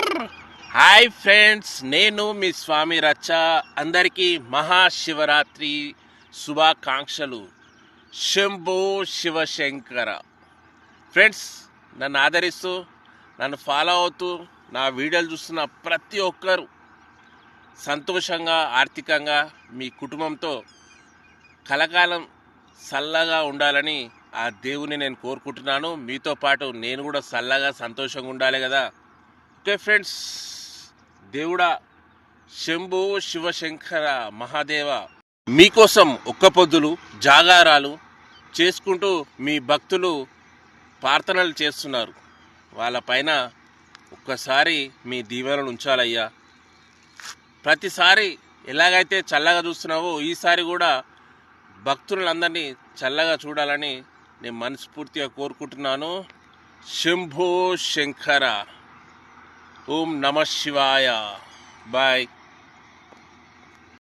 Hi friends నేను మీ స్వామి రచ్చ. అందరికీ మహాశివరాత్రి శుభాకాంక్షలు. శంభో శివశంకర. ఫ్రెండ్స్ నన్ను ఆదరిస్తూ నన్ను ఫాలో అవుతూ నా వీడియోలు చూస్తున్న ప్రతి ఒక్కరు సంతోషంగా ఆర్థికంగా మీ కుటుంబంతో కలకాలం చల్లగా ఉండాలని ఆ దేవుని నేను కోరుకుంటున్నాను. మీతో పాటు నేను కూడా చల్లగా సంతోషంగా ఉండాలి కదా. ఓకే ఫ్రెండ్స్ దేవుడా శంభో శివశంకర మహాదేవ మీకోసం ఒక్క పొద్దులు జాగారాలు చేసుకుంటూ మీ భక్తులు ప్రార్థనలు చేస్తున్నారు. వాళ్ళపైన ఒక్కసారి మీ దీవెనలు ఉంచాలయ్యా. ప్రతిసారి ఎలాగైతే చల్లగా చూస్తున్నావో ఈసారి కూడా భక్తులందరినీ చల్లగా చూడాలని నేను మనస్ఫూర్తిగా కోరుకుంటున్నాను. శంభో శంకర. ఓం నమ శివాయ. బాయ్.